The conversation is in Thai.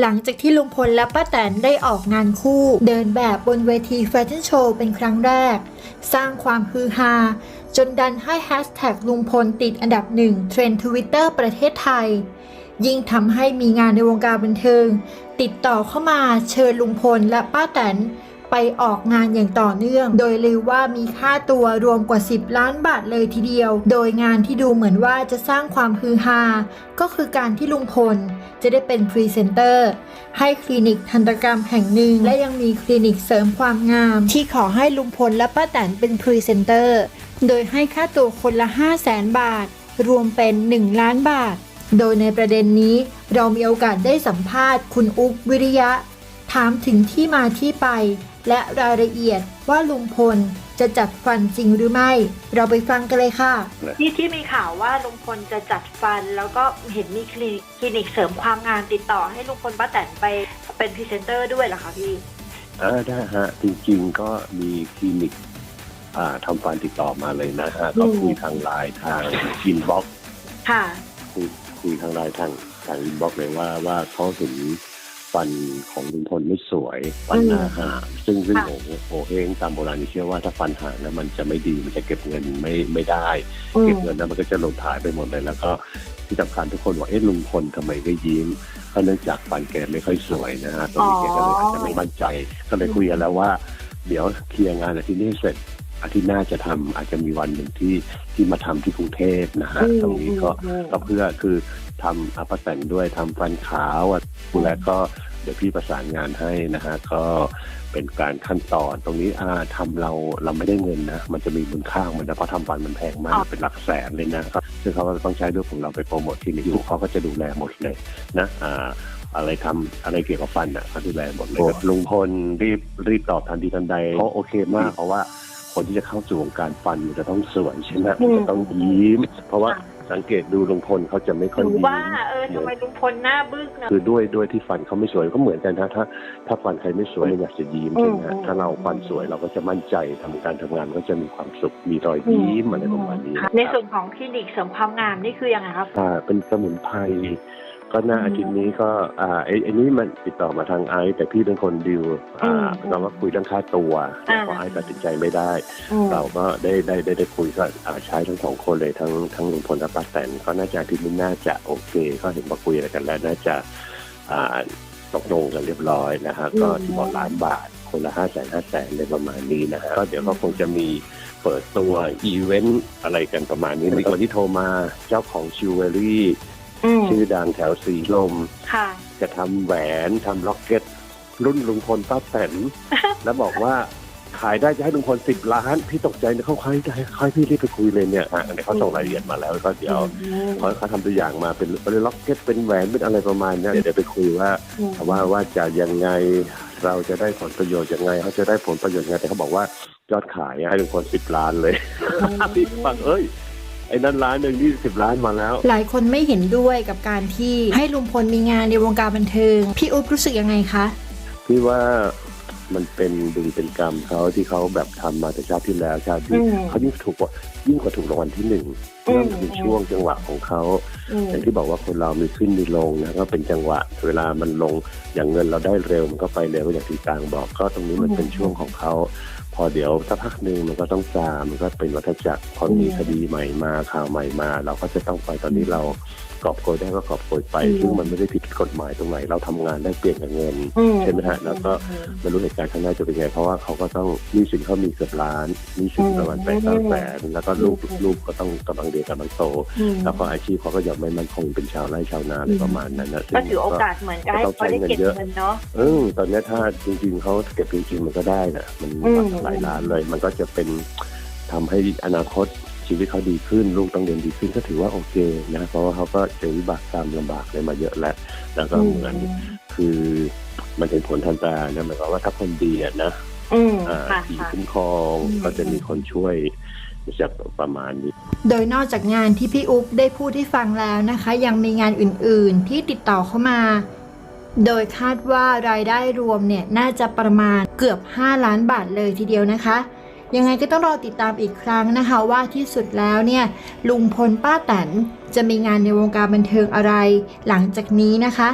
หลังจากที่ลุงพลและป้าแตนได้ออกงานคู่ เดินแบบบนเวทีแฟชั่นโชว์เป็นครั้งแรก สร้างความฮือฮาจนดันให้แฮชแท็กลุงพลติดอันดับหนึ่งเทรนด์ทวิตเตอร์ประเทศไทย ยิ่งทำให้มีงานในวงการบันเทิง ติดต่อเข้ามาเชิญลุงพลและป้าแตน ไปออกงานอย่างต่อเนื่อง โดยลือว่ามีค่าตัวรวมกว่า 10 ล้านบาทเลยทีเดียว โดยงานที่ดูเหมือนว่าจะสร้างความฮือฮา ก็คือการที่ลุงพลจะได้เป็นพรีเซนเตอร์ให้คลินิกทันตกรรมแห่งหนึ่ง และยังมีคลินิกเสริมความงาม ที่ขอให้ลุงพลและป้าแตนเป็นพรีเซนเตอร์ โดยให้ค่าตัวคนละ 5 0 0แสนบาท รวมเป็น 1 ล้านบาท โดยในประเด็นนี้เรามีโอกาสได้สัมภาษณ์คุณอุ๊บวิริยะ ถามถึงที่มาที่ไป และรายละเอียดว่าลุงพลจะจัดฟันจริงหรือไม่ เราไปฟังกันเลยค่ะ ที่ที่มีข่าวว่าลุงพลจะจัดฟัน แล้วก็เห็นมีคลินิกคลินิกเสริมความงามติดต่อให้ลุงพลป้าแตนไปเป็นพรีเซนเตอร์ด้วยเหรอคะพี่อ่าได้ฮะ จริงๆก็มีคลินิกอ่าทำฟันติดต่อมาเลยนะฮะก็คุยทางไลน์ทางอินบ็อกค่ะคุยคุยทางไลน์ทางทางอินบ็อกเลยว่าว่าเขาเห็น ฟันของลุงพลไม่สวยฟันหน้าห่างซึ่งซึ่งค่ะโอโอเองตามโบราณนี่เชื่อว่าถ้าฟันห่างนะมันจะไม่ดีมันจะเก็บเงินไม่ไม่ได้อืเก็มบเงินแล้วมันก็จะหล่นหายไปหมดเลยแล้วก็ที่สำคัญทุกคนบอกเอ๊ะลุงพลทำไมไม่ยิ้มก็เนื่องจากฟันแกไม่ค่อยสวยนะฮะตรงนี้แกก็เลยอาจจะไม่มั่นใจ ก็เลยคุยกันแล้วว่า เดี๋ยวเคลียร์งานอาทิตย์นี้ให้เสร็จ อาทิตย์หน้าจะทำอาจจะมีวันหนึ่งที่ที่มาทำที่กรุงเทพนะฮะอืมตรงนี้ก็อืมก็เพื่อคือทำอัปแต่นด้วยทำฟันขาวอะแล้วก็เดี๋ยวพี่ประสานงานให้นะฮะก็เป็นการขั้นตอนตรงนี้อ่าทำเราเราไม่ได้เงินนะ มันจะมีมูลค่าของมันนะเพราะทำฟันมันแพงมากเป็นหลักแสนเลยนะครับซึ่งเขาก็ต้องใช้ด้วยของเราไปโปรโมทที่นี่อยู่เขาก็จะดูแลหมดเลยนะอ่าอะไรทำอะไรเกี่ยวกับฟันอะเขาดูแลหมดเลยครับลุงพลรีบรีบตอบทันทีทันใดเขาโอเคมากเพราะว่า คนที่จะเข้าสู่วงการฟันมันจะต้องสวยใช่ไหมมันจะต้องยิ้ม เพราะว่าสังเกตดูลุงพลเขาจะไม่ค่อยหนูยิ้มว่าเออทำไมลุงพลหน้าบึ้งเนอะคือด้วยด้วยที่ฟันเขาไม่สวยก็เหมือนกันนะถ้า ถ้าฟันใครไม่สวยมันอยากจะยิ้มใช่ไหมอืมอืมถ้าเราฟันสวยเราก็จะมั่นใจทำการทำงานก็จะมีความสุขมีรอยยิ้มอะไรประมาณนี้ค่ะในส่วนของคลินิกเสริมความงามนี่คือยังไงครับอ่าเป็นสมุนไพร ก็หน้าอาทิตย์นี้ก็อ่าไอ้ไอ้นี้มันติดต่อมาทางไอซ์แต่พี่เป็นคนดิวอ่าอืมเราก็คุยเรื่องค่าตัวอ่าเพราะไอซ์ตัดสินใจไม่ได้อืมเราก็ได้ได้ได้ได้คุยก็อ่าใช้ทั้งสองคนเลยทั้งทั้งลุงพลและป้าแตนก็น่าจะอาทิตย์นี้น่าจะโอเค ก็เห็นมาคุยอะไรกันแล้วน่าจะอ่าตกลงกันเรียบร้อยนะฮะก็ที่บอกล้านบาทคนละห้าแสนห้าแสนเลยประมาณนี้นะฮะก็เดี๋ยวก็คงจะมีเปิดตัวอีเวนต์อะไรกันประมาณนี้มีคนที่โทรมาเจ้าของชิวเวลรี่อืม ชื่อดังแถวสีลมค่ะจะทำแหวนทำล็อกเก็ต รุ่นลุงพลป้าแตนแล้วบอกว่าขายได้จะให้ลุงพลสิบล้าน พี่ตกใจนะเขาค่อยได้ค่อยพี่รีบไปคุยเลยเนี่ยอะอันนี้เขาส่งรายละเอียดมาแล้วก็เดี๋ยวเขาเขาทำตัวอย่างมาเป็นเป็นล็อกเก็ตเป็นแหวนเป็นอะไรประมาณเนี้ยเดี๋ยวเดี๋ยวไปคุยว่าอืมว่าว่าจะยังไงเราจะได้ผลประโยชน์ยังไงเขาจะได้ผลประโยชน์ยังไงแต่เขาบอกว่ายอดขายให้ลุงพลสิบล้านเลยพี่ฟังเอ้ยไอ้นั้นล้านหนึ่งนี่สิบล้านมาแล้ว หลายคนไม่เห็นด้วยกับการที่ให้ลุงพลมีงานในวงการบันเทิง พี่อุ๊บรู้สึกยังไงคะ พี่ว่ามันเป็นบุญเป็นกรรมเขาที่เขาแบบทำมาแต่ชาติที่แล้วชาติที่อืมเขายิ่งถูกกว่ายิ่งกว่าถูกรางวัลที่หนึ่งอืมเริ่มเป็นช่วงจังหวะของเขาอืมอย่างที่บอกว่าคนเรามีขึ้นมีลงนะก็เป็นจังหวะ เวลามันลงอย่างเงินเราได้เร็วมันก็ไปเร็วอย่างที่กลางบอกก็ตรงนี้มันเป็นช่วงของเขา พอเดี๋ยวสักพักหนึ่งมันก็ต้องซามันก็เป็นวัฏจักรพอมีคดีใหม่มาข่าวใหม่มา เราก็จะต้องไปตอนนี้เรา กอบโกยได้ก็กอบโกยไปอืมซึ่งมันไม่ได้ผิดกฎหมายตรงไหน เราทำงานได้เปลี่ยนกับเงินอืใช่ไหมฮะแล้วก็ไม่รู้เหตุการณ์ข้างหน้าจะเป็นไงเพราะว่าเขาก็ต้องหนี้สินเขามีเกือบล้านหนี้สินประมาณแปดเก้าแสนแล้วก็ลูกลูกก็ต้องกำลังเรียนกำลังโตอืมแล้วก็อาชีพเขาก็ยังไม่มั่นคงเป็นชาวไร่ชาวนาอะไรประมาณนั้นนะซึ่งก็ถือโอกาสเหมือนกันให้เขาได้เก็บเงินเนาะเออตอนนี้ถ้าจริงๆเขาเก็บจริงๆมันก็ได้นะมันอืมหลายล้านเลย มันก็จะเป็นทำให้อนาคต ชีวิตเขาดีขึ้น ลูกต้องเรียนดีขึ้นก็ถือว่าโอเคนะเพราะว่าเขาก็เจอวิบากกรรมลำบากเลยมาเยอะแล้วแล้วก็เหมือนคือมันเป็นผลทันตานะหมายความว่าถ้าคนดีอะนะอืมอ่าค่ะผีค่ะคุ้มครองอืมก็จะมีคนช่วยจะประมาณนี้ โดยนอกจากงานที่พี่อุ๊บได้พูดให้ฟังแล้วนะคะ ยังมีงานอื่นๆที่ติดต่อเข้ามา โดยคาดว่ารายได้รวมเนี่ยน่าจะประมาณเกือบ 5 ล้านบาทเลยทีเดียวนะคะ ยังไงก็ต้องรอติดตามอีกครั้งนะคะว่าที่สุดแล้วเนี่ยลุงพลป้าแตนจะมีงานในวงการบันเทิงอะไรหลังจากนี้นะคะ